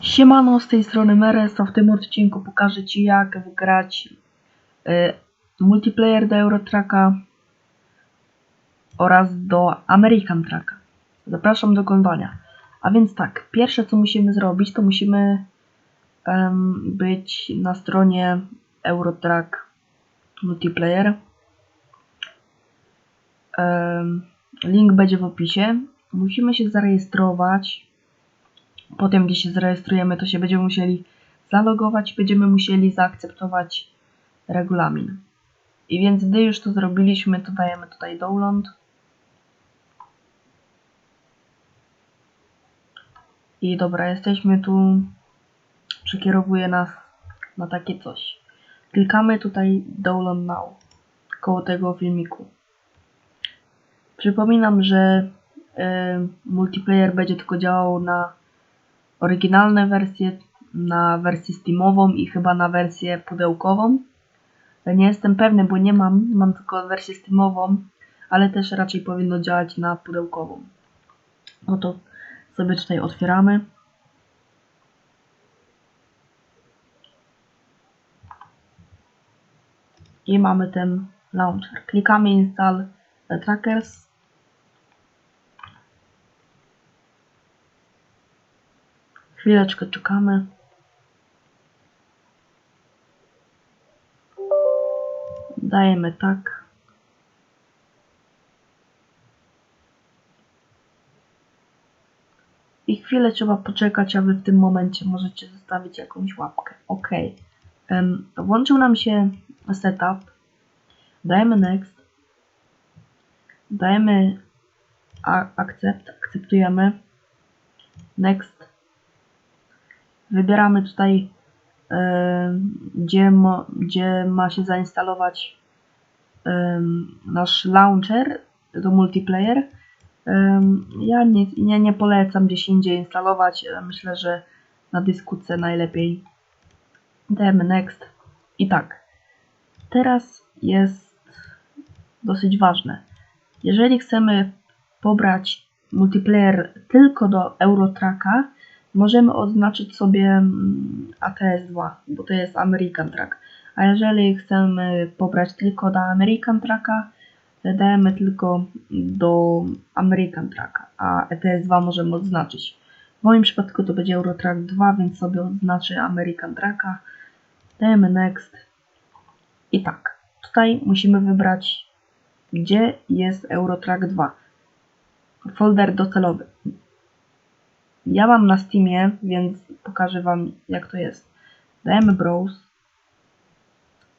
Siemano, z tej strony Meres, a w tym odcinku pokażę Ci jak wgrać y, multiplayer do Eurotracka oraz do American Tracka. Zapraszam do oglądania. A więc tak, pierwsze co musimy zrobić, to musimy być na stronie Eurotrack Multiplayer. Link będzie w opisie. Musimy się zarejestrować. Potem, gdy się zarejestrujemy, to się będziemy musieli zalogować, będziemy musieli zaakceptować regulamin. I więc gdy już to zrobiliśmy, to dajemy tutaj download. I dobra, jesteśmy tu. Przekierowuje nas na takie coś. Klikamy tutaj download now koło tego filmiku. Przypominam, że y, multiplayer będzie tylko działał na oryginalne wersje, na wersję Steamową i chyba na wersję pudełkową. Nie jestem pewny, bo nie mam, mam tylko wersję Steamową, ale też raczej powinno działać na pudełkową. No to sobie tutaj otwieramy. I mamy ten launcher. Klikamy install trackers. Chwileczkę czekamy. Dajemy tak. I chwilę trzeba poczekać, a wy w tym momencie możecie zostawić jakąś łapkę. OK. Um, włączył nam się setup. Dajemy next. Dajemy accept. Akceptujemy. Next. Wybieramy tutaj, e, gdzie, mo, gdzie ma się zainstalować em, nasz launcher do multiplayer. Em, ja, nie, ja nie polecam gdzieś indziej instalować. E, Myślę, że na dysku najlepiej. Dajemy next. I tak. Teraz jest dosyć ważne. Jeżeli chcemy pobrać multiplayer tylko do Eurotracka, możemy odznaczyć sobie mm, ATS2, bo to jest American Track. A jeżeli chcemy pobrać tylko do American Tracka, dajemy tylko do American Tracka, a ETS2 możemy odznaczyć. W moim przypadku to będzie Eurotrack 2, więc sobie odznaczę American Tracka. Dajemy Next. I tak, tutaj musimy wybrać, gdzie jest Eurotrack 2. Folder docelowy. Ja mam na Steamie, więc pokażę Wam jak to jest. Dajemy Browse.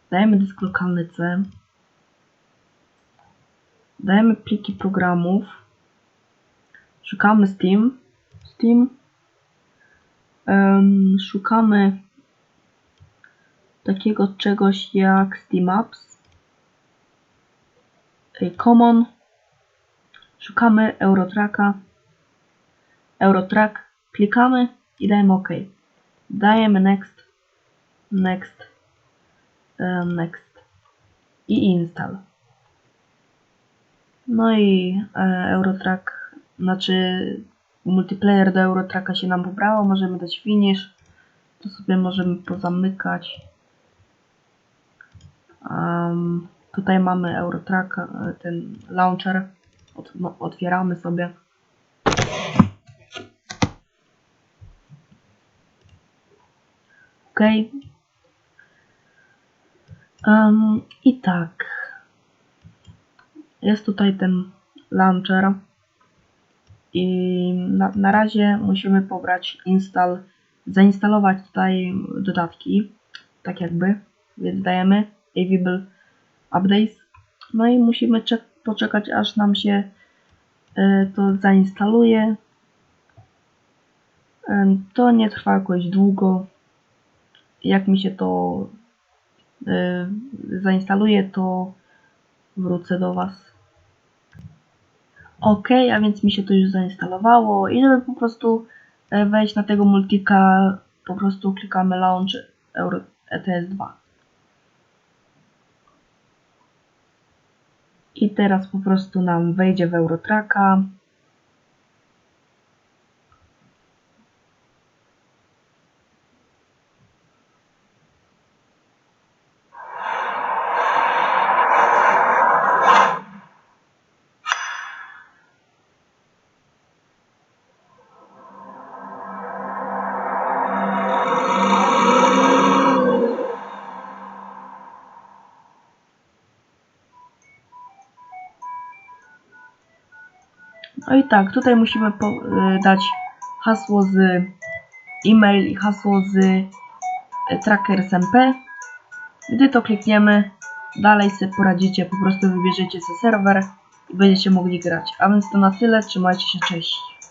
Dajemy dysk lokalny C. Dajemy pliki programów. Szukamy Steam. Steam. Em, szukamy takiego czegoś jak Steam Apps. Common. Szukamy Eurotracka. Eurotrack. Klikamy i dajemy OK. Dajemy Next. Next. em, Next. I Install. No i e, Eurotrack, znaczy multiplayer do Eurotracka się nam pobrało. Możemy dać finish. To sobie możemy pozamykać. Um, tutaj mamy Eurotrack, e, ten launcher. No, otwieramy sobie. OK. Um, I tak. Jest tutaj ten launcher. I na, na razie musimy pobrać install, zainstalować tutaj dodatki, tak jakby, więc dajemy available updates. No i musimy czek- poczekać aż nam się y, to zainstaluje. Ym, To nie trwa jakoś długo. Jak mi się to y, zainstaluje, to wrócę do Was. Ok, a więc mi się to już zainstalowało i żeby po prostu e, wejść na tego multika, po prostu klikamy Launch Euro ETS 2. I teraz po prostu nam wejdzie w Eurotracka. No i tak, tutaj musimy y, dać hasło z e-mail i hasło z y, tracker SMP. Gdy to klikniemy, dalej sobie poradzicie, po prostu wybierzecie sobie serwer i będziecie mogli grać. A więc to na tyle, trzymajcie się, cześć.